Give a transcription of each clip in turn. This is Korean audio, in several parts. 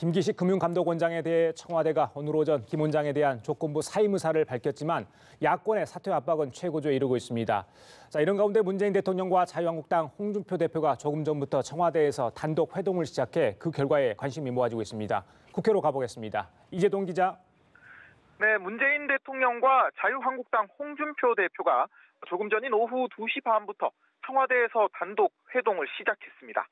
김기식 금융감독원장에 대해 청와대가 오늘 오전 김 원장에 대한 조건부 사임 의사를 밝혔지만 야권의 사퇴 압박은 최고조에 이르고 있습니다. 자, 이런 가운데 문재인 대통령과 자유한국당 홍준표 대표가 조금 전부터 청와대에서 단독 회동을 시작해 그 결과에 관심이 모아지고 있습니다. 국회로 가보겠습니다. 이재동 기자. 네, 문재인 대통령과 자유한국당 홍준표 대표가 조금 전인 오후 2시 반부터 청와대에서 단독 회동을 시작했습니다.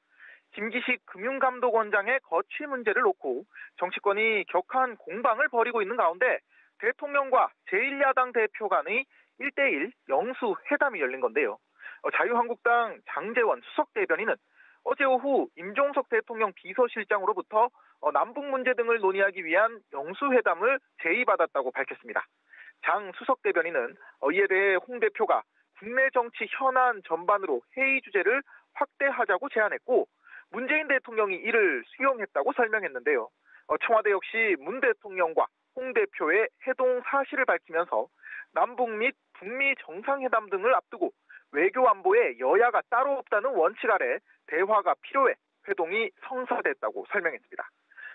김기식 금융감독원장의 거취 문제를 놓고 정치권이 격한 공방을 벌이고 있는 가운데 대통령과 제1야당 대표 간의 1대1 영수 회담이 열린 건데요. 어, 자유한국당 장재원 수석 대변인은 어제 오후 임종석 대통령 비서실장으로부터 어, 남북 문제 등을 논의하기 위한 영수 회담을 제의받았다고 밝혔습니다. 장 수석 대변인은 어, 이에 대해 홍 대표가 국내 정치 현안 전반으로 회의 주제를 확대하자고 제안했고 문재인 대통령이 이를 수용했다고 설명했는데요. 어, 청와대 역시 문 대통령과 홍 대표의 해동 사실을 밝히면서 남북 및 북미 정상회담 등을 앞두고 외교 안보에 여야가 따로 없다는 원칙 아래 대화가 필요해 회동이 성사됐다고 설명했습니다.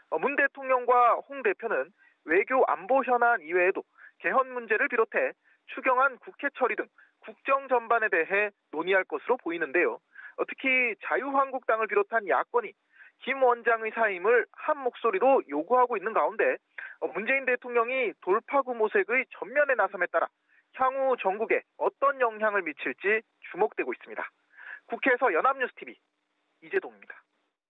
어, 문 대통령과 홍 대표는 외교 안보 현안 이외에도 개헌 문제를 비롯해 추경안 국회 처리 등 국정 전반에 대해 논의할 것으로 보이는데요. 어, 특히 자유한국당을 비롯한 야권이 김 원장의 사임을 한 목소리로 요구하고 있는 가운데 어, 문재인 대통령이 돌파구 모색의 전면에 나섬에 따라 향후 전국에 어떤 영향을 미칠지 주목되고 있습니다. 국회에서 연합뉴스TV 이재동입니다.